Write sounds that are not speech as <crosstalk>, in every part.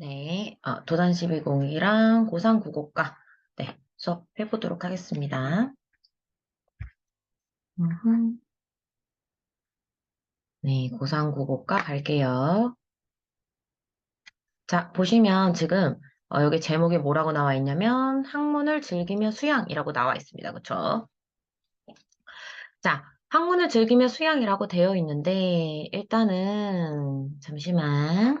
네, 어, 도단 1202랑 고상 국어과 네, 수업 해 보도록 하겠습니다. 네, 고상 국어과 갈게요. 자, 보시면 지금 어, 여기 제목에 뭐라고 나와 있냐면 학문을 즐기며 수양이라고 나와 있습니다. 그쵸? 자, 학문을 즐기며 수양이라고 되어 있는데 일단은 잠시만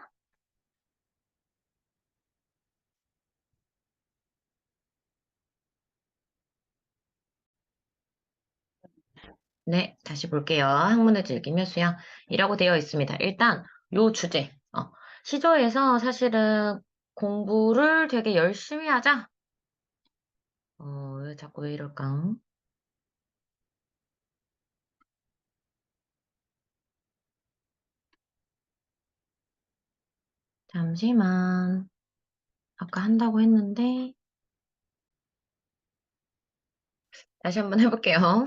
네, 다시 볼게요. 학문을 즐기며 수양이라고 되어 있습니다. 일단 요 주제, 어, 시조에서 사실은 공부를 되게 열심히 하자. 어, 왜 자꾸 왜 이럴까? 잠시만. 아까 한다고 했는데 다시 한번 해볼게요.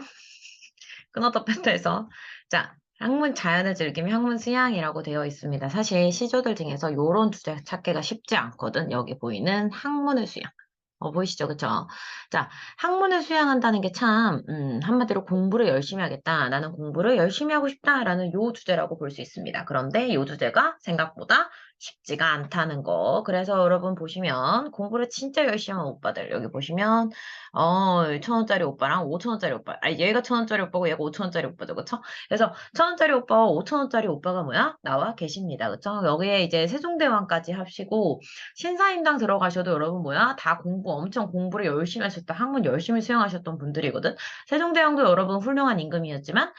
끊었다 뺐다 해서. 자, 학문 자연을 즐기며 학문 수양이라고 되어 있습니다. 사실 시조들 중에서 요런 주제 찾기가 쉽지 않거든. 여기 보이는 학문을 수양. 어, 보이시죠? 그쵸? 자, 학문을 수양한다는 게 참, 음, 한마디로 공부를 열심히 하겠다. 나는 공부를 열심히 하고 싶다. 라는 요 주제라고 볼 수 있습니다. 그런데 요 주제가 생각보다 쉽지가 않다는 거. 그래서 여러분 보시면 공부를 진짜 열심히 하는 오빠들. 여기 보시면, 어, 천 원짜리 오빠랑 오천 원짜리 오빠. 아, 얘가 천 원짜리 오빠고 얘가 오천 원짜리 오빠죠. 그쵸? 그래서 천 원짜리 오빠와 오천 원짜리 오빠가 뭐야? 나와 계십니다. 그쵸? 여기에 이제 세종대왕까지 합시고, 신사임당 들어가셔도 여러분 뭐야? 다 공부 엄청 공부를 열심히 하셨다. 학문 열심히 수행하셨던 분들이거든. 세종대왕도 여러분 훌륭한 임금이었지만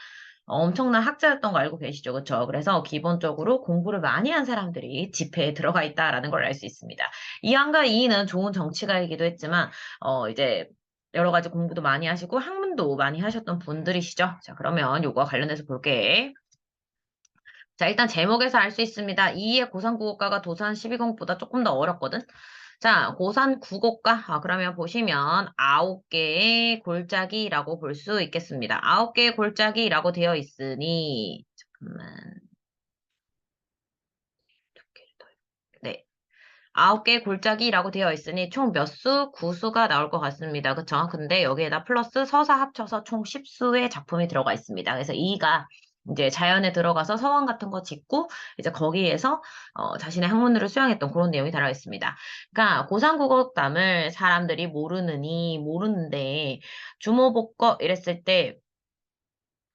엄청난 학자였던 거 알고 계시죠? 그쵸? 그래서 기본적으로 공부를 많이 한 사람들이 집회에 들어가 있다라는 걸 알 수 있습니다. 이한과 이인은 좋은 정치가이기도 했지만 어 이제 여러 가지 공부도 많이 하시고 학문도 많이 하셨던 분들이시죠? 자, 그러면 요거 관련해서 볼게. 자, 일단 제목에서 알 수 있습니다. 2의 고산국어과가 도산 12공보다 조금 더 어렵거든. 자, 고산 국어과. 아, 그러면 보시면 아홉 개의 골짜기라고 볼 수 있겠습니다. 아홉 개의 골짜기라고 되어 있으니, 잠깐만. 네. 아홉 개의 골짜기라고 되어 있으니 총 몇 수? 구수가 나올 것 같습니다. 그쵸? 근데 여기에다 플러스 서사 합쳐서 총 10수의 작품이 들어가 있습니다. 그래서 2가 이제 자연에 들어가서 서원 같은 거 짓고 이제 거기에서 어, 자신의 학문으로 수양했던 그런 내용이 달아 있습니다. 그러니까 고상국어담을 사람들이 모르느니 모르는데 주모복거 이랬을 때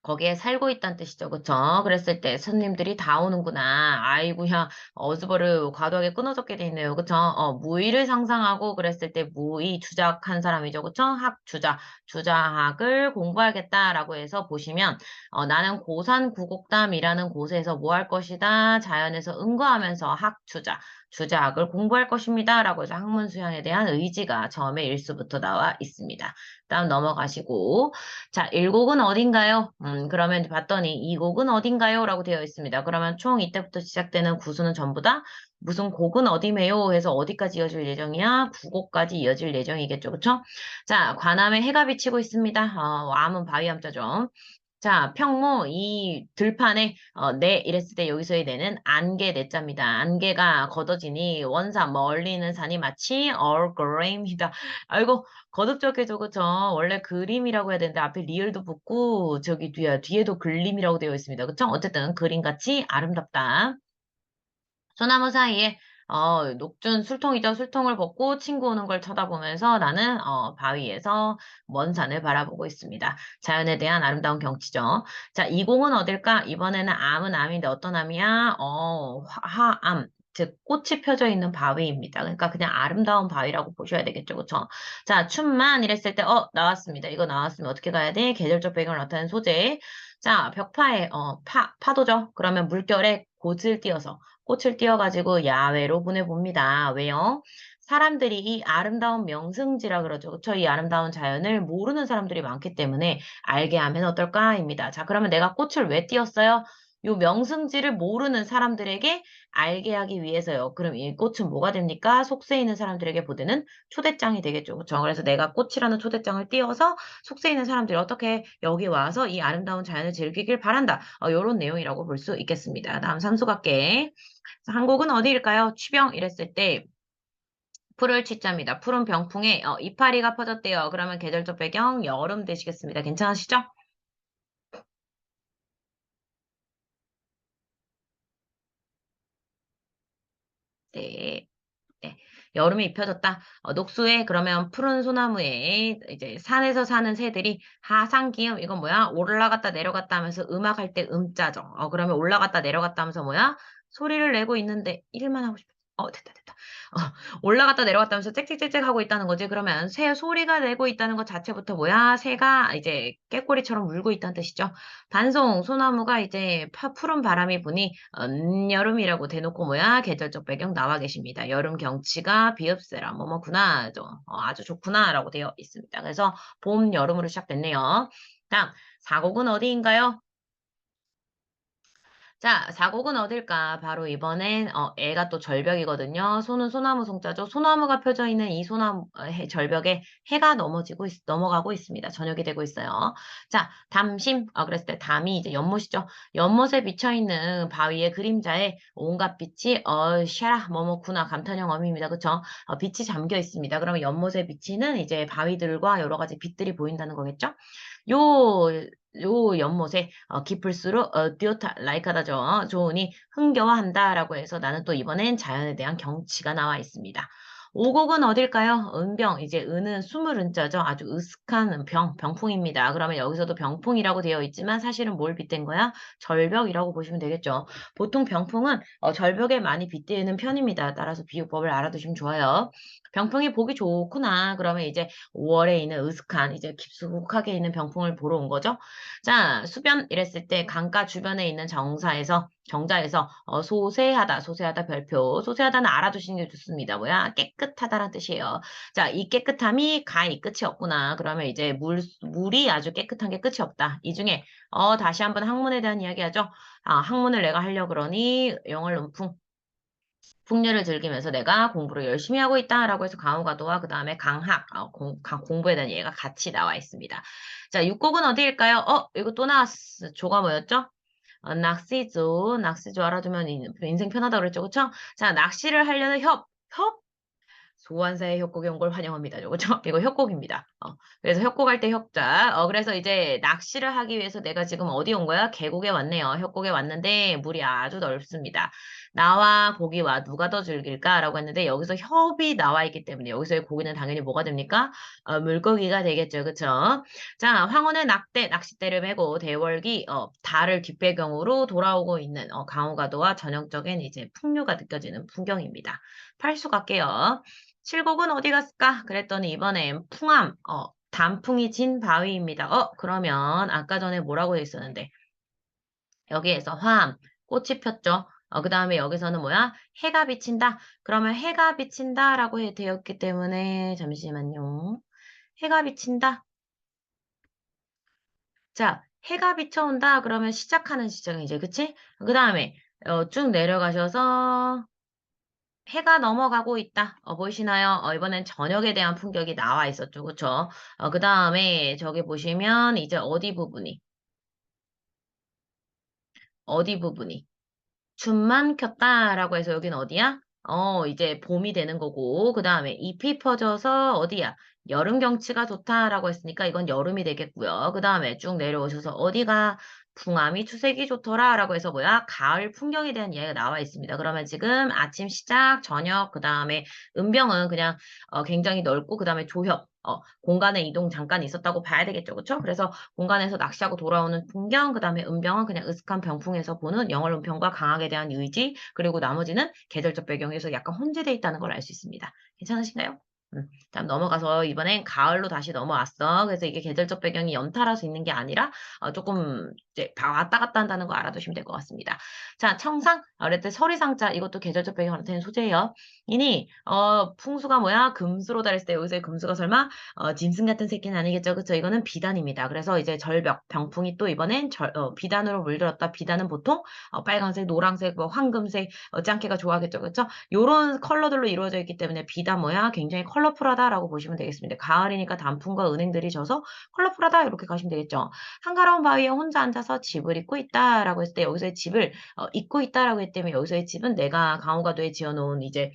거기에 살고 있다는 뜻이죠. 그쵸? 그랬을 때 손님들이 다 오는구나. 아이고, 야, 어즈버를 과도하게 끊어졌게 돼 있네요. 그쵸? 어, 무의를 상상하고 그랬을 때 무의 주작한 사람이죠. 그쵸? 학 주작, 주작을 공부하겠다라고 해서 보시면, 어, 나는 고산 구곡담이라는 곳에서 뭐 할 것이다. 자연에서 응거하면서 학 주작, 주작을 공부할 것입니다. 라고 해서 학문 수양에 대한 의지가 처음에 일수부터 나와 있습니다. 다음 넘어가시고, 자, 1곡은 어딘가요? 음, 그러면 봤더니 이 곡은 어딘가요? 라고 되어 있습니다. 그러면 총 이때부터 시작되는 구수는 전부 다 무슨 곡은 어디매요? 해서 어디까지 이어질 예정이야? 구곡까지 이어질 예정이겠죠. 그쵸? 자, 관암에 해가 비치고 있습니다. 어, 암은 바위암자죠. 자, 평모 이 들판에 어, 네 이랬을 때 여기서의 네는 안개 네자입니다. 안개가 걷어지니 원사 멀리는 산이 마치 얼그레임이다. 아이고 거듭적해져 그쵸? 원래 그림이라고 해야 되는데 앞에 리을도 붙고 저기 뒤에 뒤에도 그림이라고 되어 있습니다. 그쵸? 어쨌든 그림같이 아름답다. 소나무 사이에 어, 녹준 술통이죠. 술통을 벗고 친구 오는 걸 쳐다보면서 나는 어, 바위에서 먼 산을 바라보고 있습니다. 자연에 대한 아름다운 경치죠. 자, 이 공은 어딜까? 이번에는 암은 암인데 어떤 암이야? 어, 화, 화암. 즉 꽃이 펴져 있는 바위입니다. 그러니까 그냥 아름다운 바위라고 보셔야 되겠죠. 그쵸? 자, 춤만 이랬을 때, 어, 나왔습니다. 이거 나왔으면 어떻게 가야 돼? 계절적 배경을 나타내는 소재. 자, 벽파에, 어, 파, 파도죠? 그러면 물결에 꽃을 띄어서 꽃을 띄워가지고 야외로 보내봅니다. 왜요? 사람들이 이 아름다운 명승지라 그러죠. 그쵸? 이 아름다운 자연을 모르는 사람들이 많기 때문에 알게 하면 어떨까입니다. 자, 그러면 내가 꽃을 왜 띄웠어요? 요 명승지를 모르는 사람들에게 알게 하기 위해서요. 그럼 이 꽃은 뭐가 됩니까? 속세 있는 사람들에게 보내는 초대장이 되겠죠. 그렇죠? 그래서 내가 꽃이라는 초대장을 띄워서 속세 있는 사람들이 어떻게 여기 와서 이 아름다운 자연을 즐기길 바란다. 어, 요런 내용이라고 볼 수 있겠습니다. 다음 삼수각계. 한국은 어디일까요? 취병 이랬을 때 풀을 취자입니다. 푸른 병풍에 어, 이파리가 퍼졌대요. 그러면 계절적 배경 여름 되시겠습니다. 괜찮으시죠? 네. 네. 여름이 입혀졌다. 어, 녹수에 그러면 푸른 소나무에 이제 산에서 사는 새들이 하상기음 이건 뭐야? 올라갔다 내려갔다 하면서 음악할 때 음자죠. 어, 그러면 올라갔다 내려갔다 하면서 뭐야? 소리를 내고 있는데 일만 하고 싶어. 어, 됐다, 됐다. 어, 올라갔다 내려갔다 하면서 짹짹짹짹 하고 있다는 거지. 그러면 새 소리가 내고 있다는 것 자체부터 뭐야? 새가 이제 깨꼬리처럼 울고 있다는 뜻이죠. 반송, 소나무가 이제 파, 푸른 바람이 부니 음, 여름이라고 대놓고 뭐야? 계절적 배경 나와 계십니다. 여름 경치가 비읍세라 뭐뭐구나. 어, 아주 좋구나 라고 되어 있습니다. 그래서 봄, 여름으로 시작됐네요. 다음, 사곡은 어디인가요? 자, 사곡은 어딜까? 바로 이번엔 어, 애가 또 절벽이거든요. 소는 소나무 송자죠. 소나무가 펴져 있는 이 소나무 어, 해, 절벽에 해가 넘어지고 있, 넘어가고 있습니다. 저녁이 되고 있어요. 자, 담심. 어, 그랬을 때 담이 이제 연못이죠. 연못에 비쳐 있는 바위의 그림자에 온갖 빛이 어, 샤라 뭐뭐구나 감탄형 어미입니다. 그쵸? 어, 빛이 잠겨 있습니다. 그러면 연못에 비치는 이제 바위들과 여러 가지 빛들이 보인다는 거겠죠? 요 요 연못에 어, 깊을수록 어, 듀오타 라이카다죠. 좋으니 흥겨워한다라고 해서 나는 또 이번엔 자연에 대한 경치가 나와 있습니다. 오곡은 어딜까요? 은병. 이제 은은 숨을 은자죠. 아주 으슥한 병, 병풍입니다. 그러면 여기서도 병풍이라고 되어 있지만 사실은 뭘 빗댄 거야? 절벽이라고 보시면 되겠죠. 보통 병풍은 어, 절벽에 많이 빗대는 편입니다. 따라서 비유법을 알아두시면 좋아요. 병풍이 보기 좋구나. 그러면 이제 5월에 있는 으슥한, 이제 깊숙하게 있는 병풍을 보러 온 거죠. 자, 수변 이랬을 때 강가 주변에 있는 정사에서 정자에서 어, 소세하다, 소세하다 별표. 소세하다는 알아두시는 게 좋습니다. 뭐야? 깨끗하다라는 뜻이에요. 자, 이 깨끗함이 가이 끝이 없구나. 그러면 이제 물, 물이 아주 깨끗한 게 끝이 없다. 이 중에 어, 다시 한번 학문에 대한 이야기 하죠. 아, 학문을 내가 하려 그러니 영월 논풍. 풍류를 즐기면서 내가 공부를 열심히 하고 있다라고 해서 강호가도와 그 다음에 강학, 어, 공, 강, 공부에 대한 예가 같이 나와 있습니다. 자, 육곡은 어디일까요? 어, 이거 또 나왔어. 조가 뭐였죠? 어, 낚시조, 낚시조 알아두면 인생 편하다고 그랬죠. 그쵸? 자, 낚시를 하려는 협, 협? 소환사의 협곡에 온 걸 환영합니다. 그죠? 이거 협곡입니다. 어, 그래서 협곡할 때 협자. 어, 그래서 이제 낚시를 하기 위해서 내가 지금 어디 온 거야? 계곡에 왔네요. 협곡에 왔는데 물이 아주 넓습니다. 나와 고기와 누가 더 즐길까라고 했는데 여기서 협이 나와 있기 때문에 여기서의 고기는 당연히 뭐가 됩니까? 어, 물고기가 되겠죠. 그쵸? 자, 황혼의 낙대, 낚싯대를 메고 대월기, 어, 달을 뒷배경으로 돌아오고 있는 어, 강호가도와 전형적인 이제 풍류가 느껴지는 풍경입니다. 팔수 갈게요. 칠곡은 어디 갔을까? 그랬더니 이번엔 풍암, 어, 단풍이 진 바위입니다. 어, 그러면 아까 전에 뭐라고 했었는데 여기에서 화암, 꽃이 폈죠. 어, 그 다음에 여기서는 뭐야? 해가 비친다. 그러면 해가 비친다라고 되었기 때문에 잠시만요. 해가 비친다. 자, 해가 비쳐온다. 그러면 시작하는 시작이제 그치? 그 다음에 어, 쭉 내려가셔서 해가 넘어가고 있다. 어, 보이시나요? 어, 이번엔 저녁에 대한 풍경이 나와 있었죠. 그쵸? 어, 그 다음에 저기 보시면 이제 어디 부분이 어디 부분이 춤만 켰다라고 해서 여긴 어디야? 어, 이제 봄이 되는 거고, 그 다음에 잎이 퍼져서 어디야? 여름 경치가 좋다라고 했으니까 이건 여름이 되겠고요. 그 다음에 쭉 내려오셔서 어디가 풍암이 추색이 좋더라라고 해서 뭐야? 가을 풍경에 대한 이야기가 나와 있습니다. 그러면 지금 아침 시작, 저녁, 그 다음에 은병은 그냥 어, 굉장히 넓고 그 다음에 조협, 어, 공간의 이동 잠깐 있었다고 봐야 되겠죠. 그쵸? 그래서 공간에서 낚시하고 돌아오는 풍경, 그 다음에 은병은 그냥 으슥한 병풍에서 보는 영월 은평과 강학에 대한 의지, 그리고 나머지는 계절적 배경에서 약간 혼재되어 있다는 걸 알 수 있습니다. 괜찮으신가요? 음, 다음 넘어가서 이번엔 가을로 다시 넘어왔어. 그래서 이게 계절적 배경이 연타라서 있는 게 아니라 어, 조금 이제 왔다 갔다 한다는 거 알아두시면 될 것 같습니다. 자, 청상, 어릴 때 서리상자 이것도 계절적 배경으로 나타내는 소재예요. 이니 어, 풍수가 뭐야? 금수로다 했을 때 여기서 금수가 설마 어, 짐승 같은 새끼는 아니겠죠? 그쵸? 이거는 비단입니다. 그래서 이제 절벽, 병풍이 또 이번엔 절, 어, 비단으로 물들었다. 비단은 보통 어, 빨간색, 노란색, 뭐 황금색, 어, 짱깨가 좋아하겠죠? 그쵸? 요런 컬러들로 이루어져 있기 때문에 비단 뭐야? 굉장히 컬러 풀하다라고 보시면 되겠습니다. 가을이니까 단풍과 은행들이 져서 컬러풀하다 이렇게 가시면 되겠죠. 한가로운 바위에 혼자 앉아서 집을 잊고 있다라고 했을 때 여기서의 집을 어, 잊고 있다라고 했기 때문에 여기서의 집은 내가 강호가도에 지어놓은 이제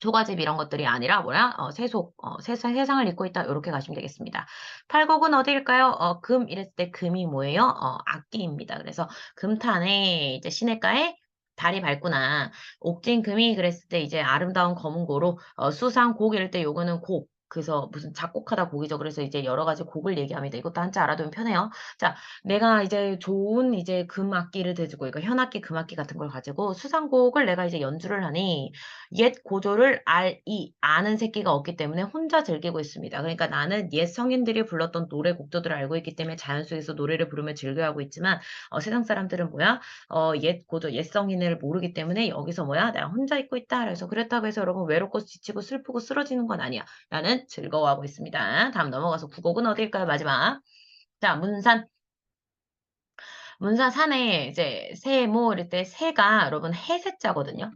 조가집 이런 것들이 아니라 뭐야? 어, 세속, 어, 세상, 세상을 잊고 있다. 이렇게 가시면 되겠습니다. 팔곡은 어디일까요? 어, 금 이랬을 때 금이 뭐예요? 어, 악기입니다. 그래서 금탄에 이제 시냇가에 달이 밝구나. 옥진 금이 그랬을 때 이제 아름다운 검은 고로 어, 수상 곡 이럴 때 요거는 곡. 그래서 무슨 작곡하다 곡이죠. 그래서 이제 여러 가지 곡을 얘기합니다. 이것도 한자 알아두면 편해요. 자, 내가 이제 좋은 이제 금악기를 대주고, 그러니까 현악기, 금악기 같은 걸 가지고 수상곡을 내가 이제 연주를 하니 옛 고조를 알, 이, 아는 새끼가 없기 때문에 혼자 즐기고 있습니다. 그러니까 나는 옛 성인들이 불렀던 노래 곡들을 알고 있기 때문에 자연 속에서 노래를 부르며 즐겨하고 있지만 어, 세상 사람들은 뭐야? 어, 옛 고조, 옛 성인을 모르기 때문에 여기서 뭐야? 내가 혼자 있고 있다. 그래서 그렇다고 해서 여러분 외롭고 지치고 슬프고 쓰러지는 건 아니야. 나는 즐거워하고 있습니다. 다음 넘어가서 국곡은 어디일까요? 마지막. 자, 문산. 문산 산에 이제 새, 모 이럴 때 새가 여러분 해새자거든요.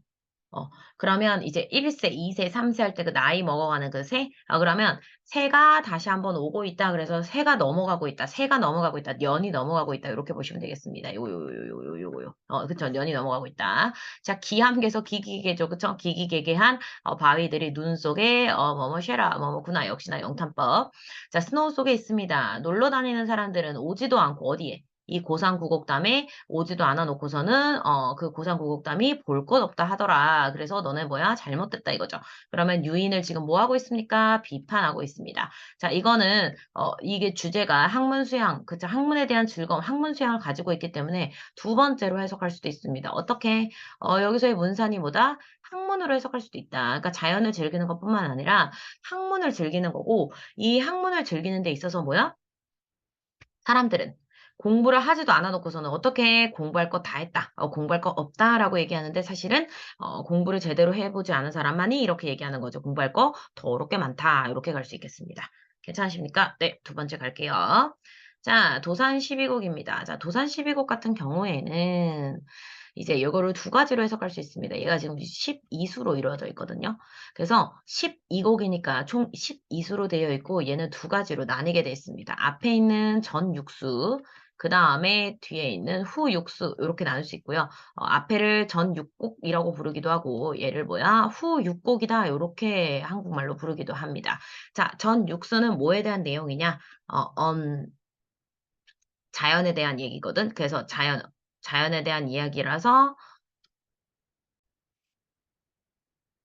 어, 그러면 이제 1세, 2세, 3세 할 때 그 나이 먹어가는 그 새? 아, 그러면 새가 다시 한번 오고 있다. 그래서 새가 넘어가고 있다. 새가 넘어가고 있다. 년이 넘어가고 있다. 이렇게 보시면 되겠습니다. 요, 요, 요, 요, 요, 요, 요. 어, 그쵸. 년이 넘어가고 있다. 자, 기함개서 기기개죠. 그쵸. 기기개개한 어, 바위들이 눈 속에 어, 뭐뭐 쉐라, 뭐뭐구나. 역시나 영탄법. 자, 스노우 속에 있습니다. 놀러 다니는 사람들은 오지도 않고 어디에? 이 고상구곡담에 오지도 않아 놓고서는 어, 그 고상구곡담이 볼 것 없다 하더라. 그래서 너네 뭐야? 잘못됐다 이거죠. 그러면 유인을 지금 뭐 하고 있습니까? 비판하고 있습니다. 자, 이거는 어, 이게 주제가 학문 수양, 그쵸? 학문에 대한 즐거움, 학문 수양을 가지고 있기 때문에 두 번째로 해석할 수도 있습니다. 어떻게? 어, 여기서의 문산이 뭐다? 학문으로 해석할 수도 있다. 그러니까 자연을 즐기는 것뿐만 아니라 학문을 즐기는 거고 이 학문을 즐기는 데 있어서 뭐야? 사람들은 공부를 하지도 않아 놓고서는 어떻게 공부할 거 다 했다, 어, 공부할 거 없다라고 얘기하는데 사실은 어, 공부를 제대로 해보지 않은 사람만이 이렇게 얘기하는 거죠. 공부할 거 더럽게 많다. 이렇게 갈 수 있겠습니다. 괜찮으십니까? 네, 두 번째 갈게요. 자, 도산 12곡입니다. 자, 도산 12곡 같은 경우에는 이제 이거를 두 가지로 해석할 수 있습니다. 얘가 지금 12수로 이루어져 있거든요. 그래서 12곡이니까 총 12수로 되어 있고 얘는 두 가지로 나뉘게 되어 있습니다. 앞에 있는 전 육수, 그 다음에 뒤에 있는 후 육수 이렇게 나눌 수 있고요. 어, 앞에를 전 육곡이라고 부르기도 하고 얘를 뭐야 후 육곡이다 이렇게 한국말로 부르기도 합니다. 자, 전 육수는 뭐에 대한 내용이냐? 어, 음, 자연에 대한 얘기거든. 그래서 자연 자연에 대한 이야기라서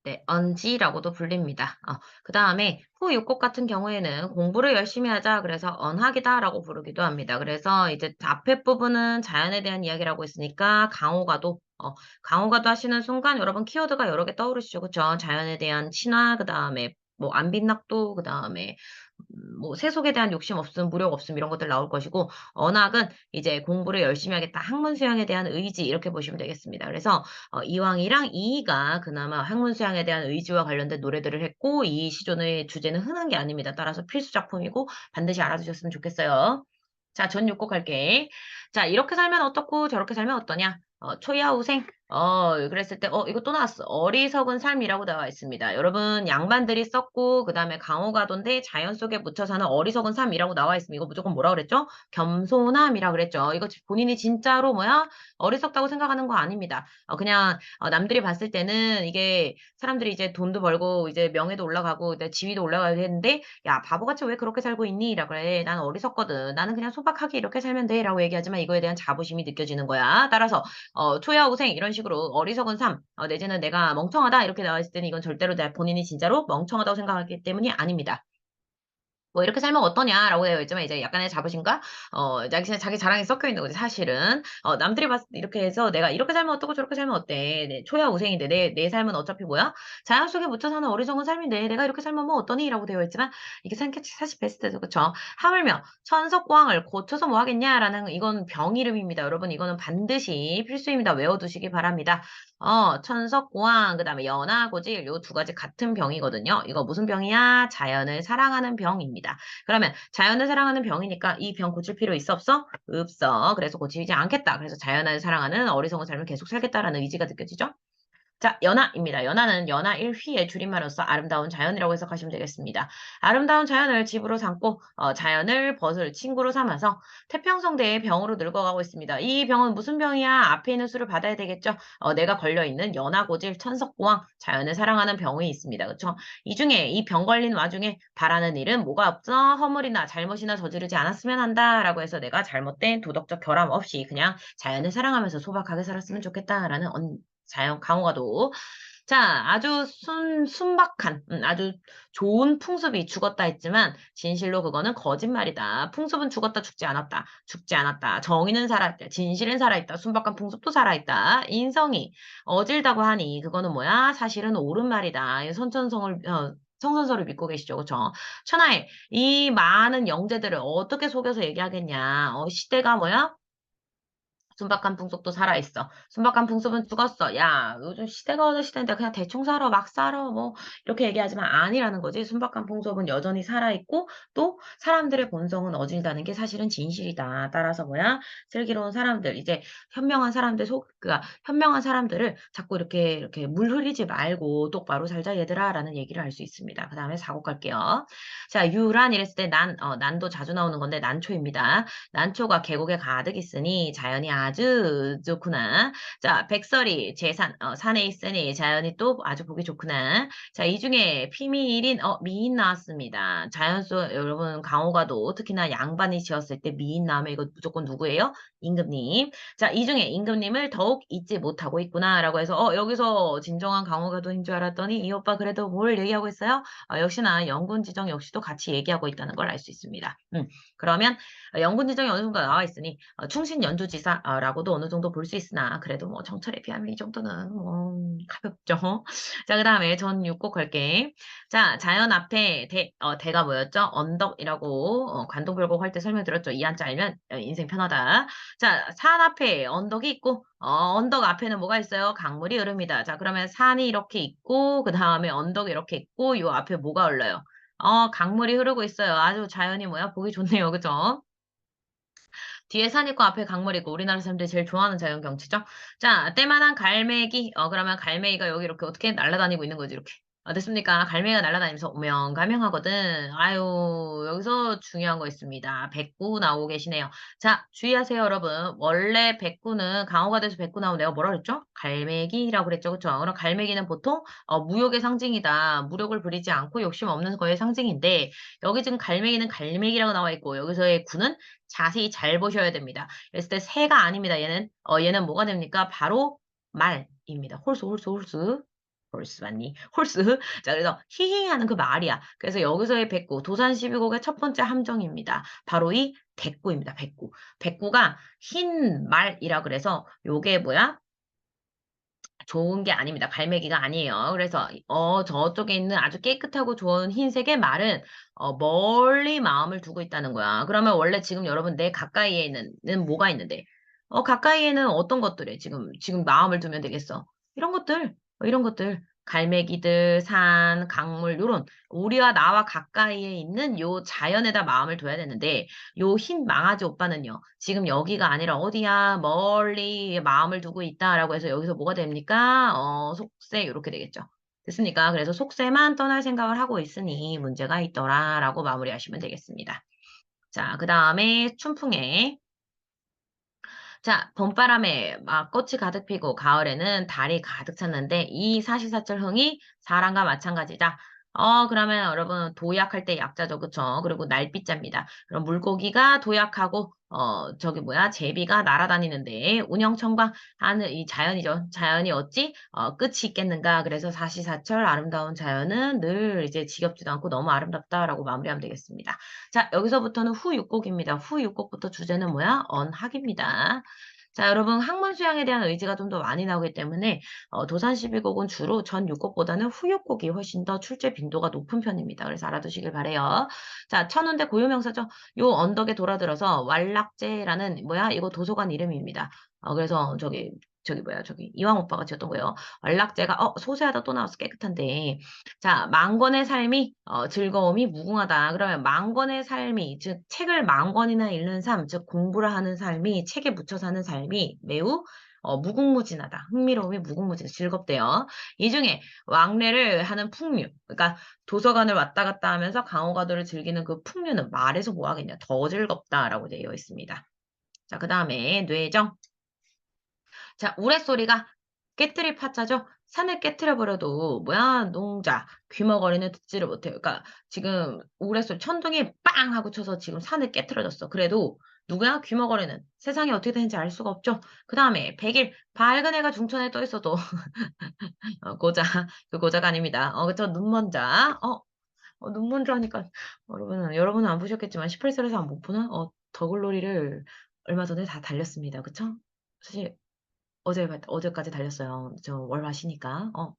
네, 언지라고도 불립니다. 어, 그 다음에 후육곡 같은 경우에는 공부를 열심히 하자 그래서 언학이다라고 부르기도 합니다. 그래서 이제 앞에 부분은 자연에 대한 이야기라고 했으니까 강호가도 어, 강호가도 하시는 순간 여러분 키워드가 여러 개 떠오르시죠. 그쵸? 자연에 대한 친화, 그 다음에 뭐 안빈낙도, 그 다음에 뭐 세속에 대한 욕심 없음, 무력 없음 이런 것들 나올 것이고 언학은 이제 공부를 열심히 하겠다. 학문 수양에 대한 의지 이렇게 보시면 되겠습니다. 그래서 어, 이왕이랑 이이가 그나마 학문 수양에 대한 의지와 관련된 노래들을 했고 이 시존의 주제는 흔한 게 아닙니다. 따라서 필수 작품이고 반드시 알아두셨으면 좋겠어요. 자, 전 6곡 할게. 자, 이렇게 살면 어떻고 저렇게 살면 어떠냐? 어, 초야우생. 어, 그랬을 때, 어, 이거 또 나왔어. 어리석은 삶이라고 나와 있습니다. 여러분, 양반들이 썼고, 그 다음에 강호가도인데 자연 속에 묻혀 사는 어리석은 삶이라고 나와 있습니다. 이거 무조건 뭐라 그랬죠? 겸손함이라고 그랬죠. 이거 본인이 진짜로 뭐야? 어리석다고 생각하는 거 아닙니다. 어, 그냥, 어, 남들이 봤을 때는 이게 사람들이 이제 돈도 벌고, 이제 명예도 올라가고, 지위도 올라가야 되는데, 야, 바보같이 왜 그렇게 살고 있니? 라고 그래. 난 어리석거든. 나는 그냥 소박하게 이렇게 살면 돼. 라고 얘기하지만 이거에 대한 자부심이 느껴지는 거야. 따라서, 어, 초야우생 이런 식으로 어리석은 삶 어, 내지는 내가 멍청하다 이렇게 나와 있을 때는 이건 절대로 내 본인이 진짜로 멍청하다고 생각하기 때문이 아닙니다. 뭐 이렇게 살면 어떠냐라고 되어 있지만 이제 약간의 자부심과 어 자기 자기 자랑이 섞여 있는 거지 사실은. 어 남들이 때 이렇게 해서 내가 이렇게 살면 어떻고 저렇게 살면 어때? 내 초야 우생인데 내 내 삶은 어차피 뭐야? 자연 속에 묻혀 사는 어리석은 삶인데 내가 이렇게 살면 뭐 어떠니라고 되어 있지만 이게 사- 사실 베스트죠 그쵸? 하물며 천석광을 고쳐서 뭐 하겠냐라는 이건 병 이름입니다 여러분. 이거는 반드시 필수입니다. 외워두시기 바랍니다. 어 천석고왕 그다음에 연하고질 요 두 가지 같은 병이거든요. 이거 무슨 병이야? 자연을 사랑하는 병입니다 그러면 자연을 사랑하는 병이니까 이 병 고칠 필요 있어 없어? 없어. 그래서 고치지 않겠다. 그래서 자연을 사랑하는 어리석은 삶을 계속 살겠다라는 의지가 느껴지죠? 자, 연하입니다. 연하는 연하 1휘의 줄임말로서 아름다운 자연이라고 해석하시면 되겠습니다. 아름다운 자연을 집으로 삼고 어, 자연을 벗을 친구로 삼아서 태평성대의 병으로 늙어가고 있습니다. 이 병은 무슨 병이야? 앞에 있는 수를 받아야 되겠죠? 어, 내가 걸려있는 연하고질, 천석고왕, 자연을 사랑하는 병이 있습니다. 그렇죠? 이 중에 이 병 걸린 와중에 바라는 일은 뭐가 없어? 허물이나 잘못이나 저지르지 않았으면 한다라고 해서 내가 잘못된 도덕적 결함 없이 그냥 자연을 사랑하면서 소박하게 살았으면 좋겠다라는 언, 자연 강호가도 자 아주 순 순박한 음, 아주 좋은 풍습이 죽었다 했지만 진실로 그거는 거짓말이다. 풍습은 죽었다 죽지 않았다. 죽지 않았다. 정의는 살아있다. 진실은 살아있다. 순박한 풍습도 살아있다. 인성이 어질다고 하니 그거는 뭐야? 사실은 옳은 말이다. 이 선천성을 어, 성선설을 믿고 계시죠, 그렇죠? 천하에 이 많은 영재들을 어떻게 속여서 얘기하겠냐? 어, 시대가 뭐야? 순박한 풍속도 살아있어. 순박한 풍습은 죽었어. 야, 요즘 시대가 어느 시대인데 그냥 대충 살아, 막 살아, 뭐, 이렇게 얘기하지만 아니라는 거지. 순박한 풍속은 여전히 살아있고, 또 사람들의 본성은 어질다는 게 사실은 진실이다. 따라서 뭐야? 슬기로운 사람들, 이제 현명한 사람들 속, 그니까 현명한 사람들을 자꾸 이렇게, 이렇게 물 흐리지 말고 똑바로 살자, 얘들아. 라는 얘기를 할 수 있습니다. 그 다음에 사고 갈게요. 자, 유란 이랬을 때 난, 어, 난도 자주 나오는 건데, 난초입니다. 난초가 계곡에 가득 있으니 자연이 아주 좋구나. 자, 백설이 제산, 어, 산에 있으니 자연이 또 아주 보기 좋구나. 자, 이 중에 피미일인, 어, 미인 나왔습니다. 자연 속, 여러분, 강호가도 특히나 양반이 지었을 때 미인 나오면 이거 무조건 누구예요? 임금님. 자, 이 중에 임금님을 더욱 잊지 못하고 있구나. 라고 해서, 어, 여기서 진정한 강호가도인 줄 알았더니 이 오빠 그래도 뭘 얘기하고 있어요? 어, 역시나 영군 지정 역시도 같이 얘기하고 있다는 걸 알 수 있습니다. 음, 그러면 영군 지정이 어느 정도 나와 있으니 어, 충신 연주지사 라고도 어느 정도 볼 수 있으나 그래도 뭐 정철에 비하면 이 정도는 뭐 가볍죠. <laughs> 자, 그 다음에 전 6곡 걸게. 자, 자연 앞에 대, 어, 대가 뭐였죠? 언덕이라고 어, 관동별곡 할 때 설명드렸죠. 이 한자 알면 어, 인생 편하다. 자, 산 앞에 언덕이 있고 어, 언덕 앞에는 뭐가 있어요? 강물이 흐릅니다. 자, 그러면 산이 이렇게 있고 그 다음에 언덕이 이렇게 있고 이 앞에 뭐가 흘러요? 어, 강물이 흐르고 있어요. 아주 자연이 뭐야? 보기 좋네요. 그죠? 뒤에 산 있고 앞에 강물 있고 우리나라 사람들이 제일 좋아하는 자연 경치죠. 자, 때만한 갈매기. 어, 그러면 갈매기가 여기 이렇게 어떻게 날아다니고 있는 거지, 이렇게. 어, 됐습니까? 갈매기가 날아다니면서 오명 가명하거든. 아유, 여기서 중요한 거 있습니다. 백구 나오고 계시네요. 자, 주의하세요, 여러분. 원래 백구는 강호가 돼서 백구 나오면 내가 뭐라 그랬죠? 갈매기라고 그랬죠, 그쵸? 그럼 갈매기는 보통 어, 무욕의 상징이다. 무력을 부리지 않고 욕심 없는 거의 상징인데 여기 지금 갈매기는 갈매기라고 나와 있고 여기서의 구는 자세히 잘 보셔야 됩니다. 그랬을 때 새가 아닙니다. 얘는 어, 얘는 뭐가 됩니까? 바로 말입니다. 홀수, 홀수, 홀수. 홀스 맞니? 홀스. <laughs> 자, 그래서 히히 하는 그 말이야. 그래서 여기서의 백구, 도산 12곡의 첫 번째 함정입니다. 바로 이 백구입니다. 백구. 백구가 흰 말이라 그래서 요게 뭐야? 좋은 게 아닙니다. 갈매기가 아니에요. 그래서 어 저쪽에 있는 아주 깨끗하고 좋은 흰색의 말은 어 멀리 마음을 두고 있다는 거야. 그러면 원래 지금 여러분 내 가까이에 있는 는 뭐가 있는데? 어 가까이에는 어떤 것들에 지금 지금 마음을 두면 되겠어? 이런 것들. 어 이런 것들. 갈매기들, 산, 강물 요런 우리와 나와 가까이에 있는 요 자연에다 마음을 둬야 되는데 요 흰 망아지 오빠는요. 지금 여기가 아니라 어디야? 멀리 마음을 두고 있다라고 해서 여기서 뭐가 됩니까? 어, 속세 요렇게 되겠죠. 됐습니까? 그래서 속세만 떠날 생각을 하고 있으니 문제가 있더라라고 마무리하시면 되겠습니다. 자, 그 다음에 춘풍에 자, 봄바람에 막 꽃이 가득 피고 가을에는 달이 가득 찼는데 이 사시사철흥이 사람과 마찬가지다. 어, 그러면 여러분 도약할 때 약자죠. 그쵸? 그리고 날빛자입니다. 그럼 물고기가 도약하고 어, 저기 뭐야, 제비가 날아다니는데, 운영청방 하는 이 자연이죠. 자연이 어찌, 어, 끝이 있겠는가. 그래서 사시사철 아름다운 자연은 늘 이제 지겹지도 않고 너무 아름답다라고 마무리하면 되겠습니다. 자, 여기서부터는 후 6곡입니다. 후 6곡부터 주제는 뭐야? 언학입니다. 자, 여러분 학문 수양에 대한 의지가 좀 더 많이 나오기 때문에 어, 도산 12곡은 주로 전 6곡보다는 후 6곡이 훨씬 더 출제 빈도가 높은 편입니다. 그래서 알아두시길 바래요. 자, 천운대 고유명사죠. 요 언덕에 돌아들어서 왈락제라는 뭐야? 이거 도서관 이름입니다. 어, 그래서 저기 저기 뭐야 저기 이왕 오빠가 지었던 거예요. 왈락제가 어 소세하다 또 나왔어 깨끗한데 자 망건의 삶이 어, 즐거움이 무궁하다. 그러면 망건의 삶이 즉 책을 만 권이나 읽는 삶, 즉 공부를 하는 삶이 책에 묻혀 사는 삶이 매우 어, 무궁무진하다. 흥미로움이 무궁무진 즐겁대요. 이 중에 왕래를 하는 풍류, 그러니까 도서관을 왔다 갔다 하면서 강호가도를 즐기는 그 풍류는 말해서 뭐 하겠냐. 더 즐겁다라고 되어 있습니다. 자, 그 다음에 뇌정. 자, 우레소리가 깨뜨릴 파자죠? 산을 깨뜨려 버려도 뭐야 농자 귀머거리는 듣지를 못해요. 그러니까 지금 우레소리 천둥이 빵 하고 쳐서 지금 산을 깨뜨려졌어. 그래도 누구야 귀머거리는 세상이 어떻게 되는지 알 수가 없죠. 그 다음에 백일 밝은 해가 중천에 떠 있어도 <laughs> 어, 고자 그 고자가 아닙니다. 어 그쵸 눈먼 자 어, 어 눈먼 자 하니까 여러분은 여러분은 안 보셨겠지만 18살에서 안 못 보나? 어 더글로리를 얼마 전에 다 달렸습니다. 그쵸? 사실 어제 봤 어제까지 달렸어요. 저 월화 쉬니까. 어.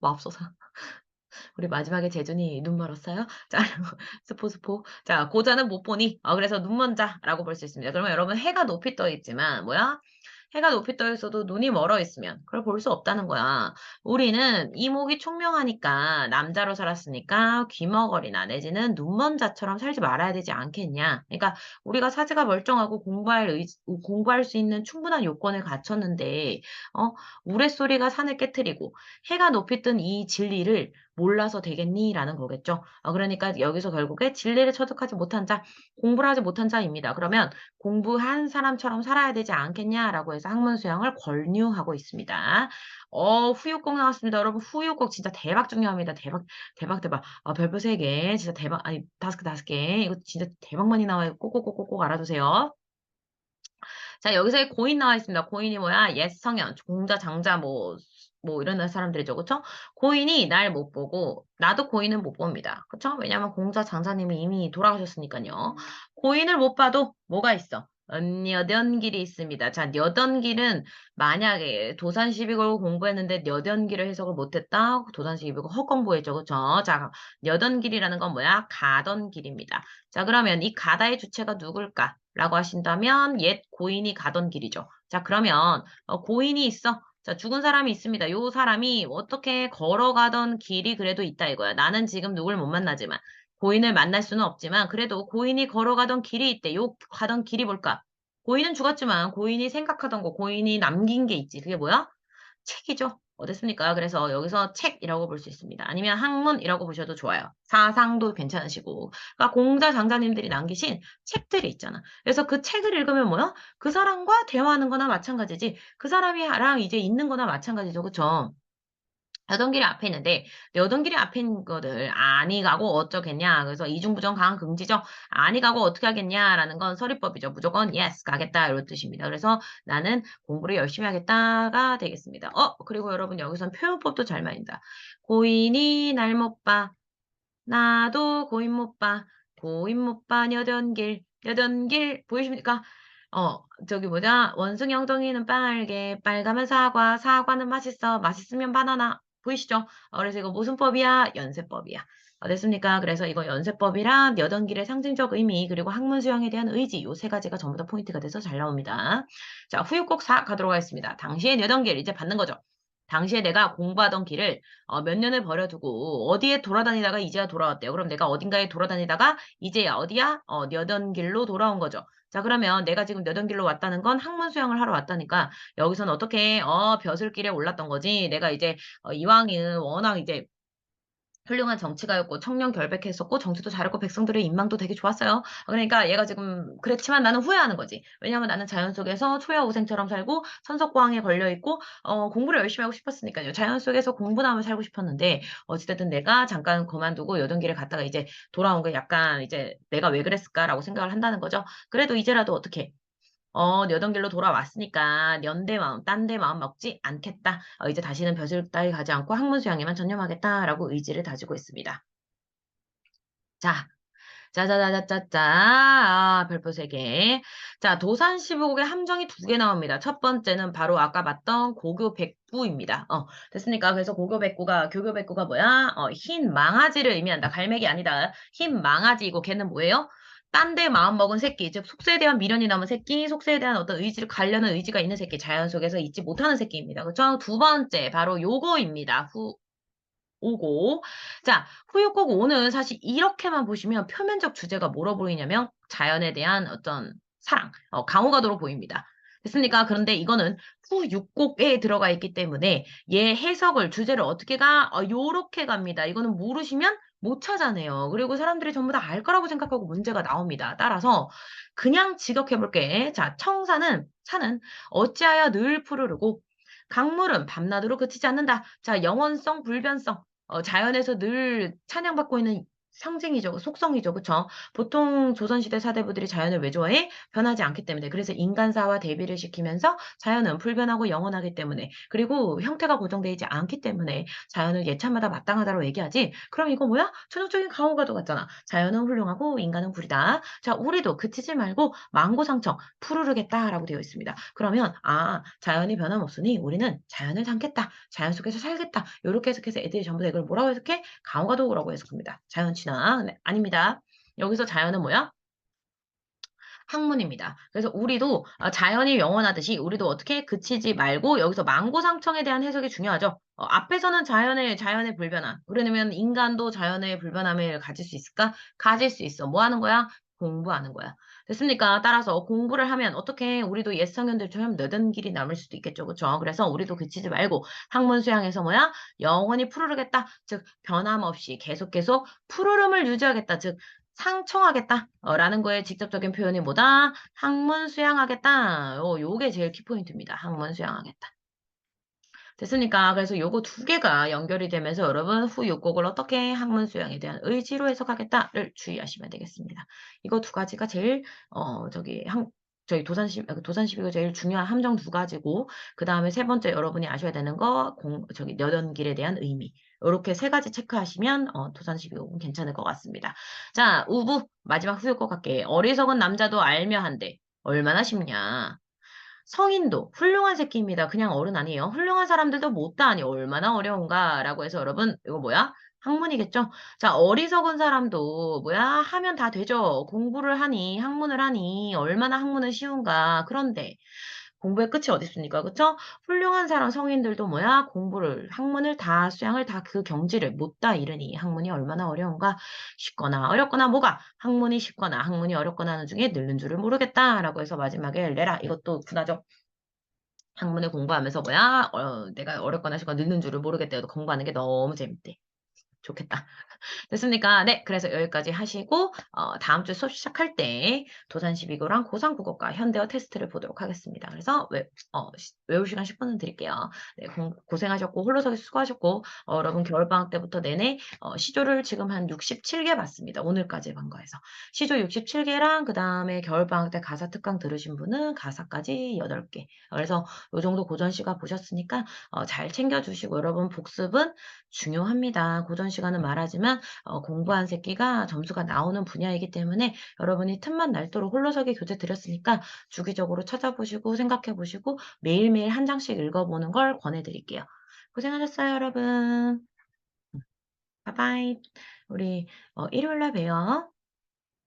맙소사. <laughs> 우리 마지막에 재준이 눈 멀었어요? <laughs> 자, 스포 스포. 자, 고자는 못 보니 어 그래서 눈먼 자라고 볼 수 있습니다. 그러면 여러분 해가 높이 떠 있지만 뭐야? 해가 높이 떠 있어도 눈이 멀어 있으면 그걸 볼 수 없다는 거야. 우리는 이목이 총명하니까 남자로 살았으니까 귀머거리나 내지는 눈먼 자처럼 살지 말아야 되지 않겠냐. 그러니까 우리가 사지가 멀쩡하고 공부할 의, 공부할 수 있는 충분한 요건을 갖췄는데 어, 우레소리가 산을 깨뜨리고 해가 높이 뜬 이 진리를 몰라서 되겠니? 라는 거겠죠. 어, 그러니까 여기서 결국에 진리를 처득하지 못한 자, 공부를 하지 못한 자입니다. 그러면 공부한 사람처럼 살아야 되지 않겠냐라고 해서 학문 수양을 권유하고 있습니다. 어, 후유곡 나왔습니다. 여러분, 후유곡 진짜 대박 중요합니다. 대박, 대박, 대박. 아, 별표 3개. 진짜 대박, 아니, 5개, 5개. 이거 진짜 대박 많이 나와요. 꼭꼭꼭꼭 알아두세요. 자, 여기서 고인 나와 있습니다. 고인이 뭐야? 옛 성현, 공자, 장자, 뭐, 뭐 이런 사람들이죠. 그쵸? 고인이 날 못 보고 나도 고인은 못 봅니다. 그쵸? 왜냐하면 공자 장사님이 이미 돌아가셨으니까요. 고인을 못 봐도 뭐가 있어? 여던길이 있습니다. 자, 여던길은 만약에 도산 12걸 공부했는데 여던길을 해석을 못했다. 도산 12걸 헛공부했죠. 그쵸? 자, 여던길이라는 건 뭐야? 가던 길입니다. 자, 그러면 이 가다의 주체가 누굴까? 라고 하신다면 옛 고인이 가던 길이죠. 자, 그러면 어, 고인이 있어. 자, 죽은 사람이 있습니다. 요 사람이 어떻게 걸어가던 길이 그래도 있다 이거야. 나는 지금 누굴 못 만나지만 고인을 만날 수는 없지만 그래도 고인이 걸어가던 길이 있대. 요 가던 길이 뭘까? 고인은 죽었지만 고인이 생각하던 거, 고인이 남긴 게 있지. 그게 뭐야? 책이죠. 어땠습니까? 그래서 여기서 책이라고 볼 수 있습니다. 아니면 학문이라고 보셔도 좋아요. 사상도 괜찮으시고. 그러니까 공자 장자님들이 남기신 책들이 있잖아. 그래서 그 책을 읽으면 뭐야? 그 사람과 대화하는 거나 마찬가지지. 그 사람이랑 이제 있는 거나 마찬가지죠. 그쵸? 여던길이 앞에 있는데 여던길이 앞에 있는 거들 아니 가고 어쩌겠냐. 그래서 이중부정 강한 긍지죠 아니 가고 어떻게 하겠냐라는 건 서리법이죠. 무조건 yes 가겠다 이런 뜻입니다. 그래서 나는 공부를 열심히 하겠다가 되겠습니다. 어 그리고 여러분 여기선 표현법도 잘 말린다. 고인이 날 못 봐. 나도 고인 못 봐. 고인 못 봐. 여던길. 여던길. 보이십니까? 어, 저기 뭐냐, 원숭이 엉덩이는 빨개, 빨가면 사과, 사과는 맛있어, 맛있으면 바나나, 보이시죠? 어, 그래서 이거 무슨 법이야? 연세법이야. 어, 됐습니까? 그래서 이거 연세법이랑 여던길의 상징적 의미 그리고 학문 수양에 대한 의지 요 세 가지가 전부 다 포인트가 돼서 잘 나옵니다. 자, 후유곡 4 가도록 하겠습니다. 당시의 여던길 이제 받는 거죠. 당시에 내가 공부하던 길을 어, 몇 년을 버려두고 어디에 돌아다니다가 이제야 돌아왔대요. 그럼 내가 어딘가에 돌아다니다가 이제야 어디야? 어, 여던 길로 돌아온 거죠. 자, 그러면 내가 지금 여던 길로 왔다는 건 학문 수양을 하러 왔다니까 여기서는 어떻게 어 벼슬길에 올랐던 거지. 내가 이제 어, 이왕은 워낙 이제 훌륭한 정치가였고 청년 결백했었고 정치도 잘했고 백성들의 인망도 되게 좋았어요. 그러니까 얘가 지금 그랬지만 나는 후회하는 거지. 왜냐하면 나는 자연 속에서 초야우생처럼 살고 천석고항에 걸려 있고 어, 공부를 열심히 하고 싶었으니까요. 자연 속에서 공부나면 살고 싶었는데 어찌됐든 내가 잠깐 그만두고 여동길에 갔다가 이제 돌아온 게 약간 이제 내가 왜 그랬을까라고 생각을 한다는 거죠. 그래도 이제라도 어떻게 어, 여던 길로 돌아왔으니까 연대 마음, 딴 데 마음 먹지 않겠다. 어, 이제 다시는 벼슬 따위 가지 않고 학문 수양에만 전념하겠다라고 의지를 다지고 있습니다. 자, 짜자자자짜짜. 아, 별표 3개. 자, 도산 15국의 함정이 두 개 나옵니다. 첫 번째는 바로 아까 봤던 고교 백구입니다. 어, 됐습니까? 그래서 고교 백구가, 교교 백구가 뭐야? 어, 흰 망아지를 의미한다. 갈매기 아니다. 흰 망아지이고 걔는 뭐예요? 딴 데 마음 먹은 새끼, 즉 속세에 대한 미련이 남은 새끼, 속세에 대한 어떤 의지를 가려는 의지가 있는 새끼, 자연 속에서 잊지 못하는 새끼입니다. 그렇죠? 두 번째, 바로 요거입니다. 후, 오고. 자, 후유곡 5는 사실 이렇게만 보시면 표면적 주제가 뭐로 보이냐면 자연에 대한 어떤 사랑, 어, 강호가도로 보입니다. 됐습니까? 그런데 이거는 후 6곡에 들어가 있기 때문에 얘 해석을, 주제를 어떻게 가? 어, 요렇게 갑니다. 이거는 모르시면 못 찾아내요. 그리고 사람들이 전부 다 알 거라고 생각하고 문제가 나옵니다. 따라서 그냥 직역해볼게. 자, 청사는, 사는 어찌하여 늘 푸르르고 강물은 밤낮으로 그치지 않는다. 자, 영원성, 불변성. 어, 자연에서 늘 찬양받고 있는 상징이죠. 속성이죠. 그쵸? 보통 조선시대 사대부들이 자연을 왜 좋아해? 변하지 않기 때문에. 그래서 인간사와 대비를 시키면서 자연은 불변하고 영원하기 때문에. 그리고 형태가 고정되어 있지 않기 때문에 자연을 예찬마다 마땅하다고 얘기하지. 그럼 이거 뭐야? 전형적인 가오가도 같잖아. 자연은 훌륭하고 인간은 불이다. 자, 우리도 그치지 말고 망고상청 푸르르겠다라고 되어 있습니다. 그러면 아, 자연이 변함없으니 우리는 자연을 담겠다. 자연 속에서 살겠다. 이렇게 해석해서 애들이 전부 다 이걸 뭐라고 해석해? 가오가도라고 해석합니다. 자연 친화. 네, 아닙니다. 여기서 자연은 뭐야? 학문입니다. 그래서 우리도 어, 자연이 영원하듯이 우리도 어떻게 그치지 말고 여기서 망고상청에 대한 해석이 중요하죠. 어, 앞에서는 자연의 자연의 불변함. 그러면 인간도 자연의 불변함을 가질 수 있을까? 가질 수 있어. 뭐 하는 거야? 공부하는 거야. 됐습니까? 따라서 공부를 하면 어떻게 우리도 옛 성현들처럼 너던 길이 남을 수도 있겠죠. 그렇죠? 그래서 우리도 그치지 말고 학문 수양에서 뭐야? 영원히 푸르르겠다. 즉 변함없이 계속 계속 푸르름을 유지하겠다. 즉 상청하겠다. 어, 라는 거에 직접적인 표현이 뭐다? 학문 수양하겠다. 요, 요게 제일 키포인트입니다. 학문 수양하겠다. 됐습니까? 그래서 요거 두 개가 연결이 되면서 여러분 후 요곡을 어떻게 학문 수양에 대한 의지로 해석하겠다를 주의하시면 되겠습니다. 이거 두 가지가 제일 어 저기 한 저희 도산시 도산시비가 제일 중요한 함정 두 가지고 그 다음에 세 번째 여러분이 아셔야 되는 거 공, 저기 여던길에 대한 의미 이렇게 세 가지 체크하시면 어, 도산시비가 괜찮을 것 같습니다. 자 우부 마지막 것 같게 어리석은 남자도 알며 한데 얼마나 쉽냐. 성인도 훌륭한 새끼입니다. 그냥 어른 아니에요. 훌륭한 사람들도 못다하니 얼마나 어려운가라고 해서 여러분 이거 뭐야? 학문이겠죠? 자, 어리석은 사람도 뭐야? 하면 다 되죠. 공부를 하니, 학문을 하니 얼마나 학문은 쉬운가. 그런데 공부의 끝이 어디 있습니까? 그쵸? 훌륭한 사람 성인들도 뭐야? 공부를, 학문을 다, 수양을 다 그 경지를 못 다 이르니 학문이 얼마나 어려운가? 쉽거나 어렵거나 뭐가? 학문이 쉽거나 학문이 어렵거나 하는 중에 늘는 줄을 모르겠다 라고 해서 마지막에 내라. 이것도 분하죠. 학문을 공부하면서 뭐야? 어, 내가 어렵거나 쉽거나 늘는 줄을 모르겠대요. 공부하는 게 너무 재밌대. 좋겠다. 됐습니까? 네, 그래서 여기까지 하시고 어, 다음 주 수업 시작할 때 도산 12고랑 고상 국어과 현대어 테스트를 보도록 하겠습니다. 그래서 외, 어, 시, 외울 시간 10분은 드릴게요. 네, 고, 고생하셨고 홀로서기 수고하셨고 어, 여러분 겨울방학 때부터 내내 어, 시조를 지금 한 67개 봤습니다. 오늘까지 반 거에서 시조 67개랑 그 다음에 겨울방학 때 가사 특강 들으신 분은 가사까지 8개. 그래서 요 정도 고전 시간 보셨으니까 어, 잘 챙겨주시고 여러분 복습은 중요합니다. 고전 시간은 말하지만 어, 공부한 새끼가 점수가 나오는 분야이기 때문에 여러분이 틈만 날도록 홀로서기 교재 드렸으니까 주기적으로 찾아보시고 생각해보시고 매일매일 한 장씩 읽어보는 걸 권해드릴게요. 고생하셨어요, 여러분. 바이바이. 우리 어, 일요일날 봬요.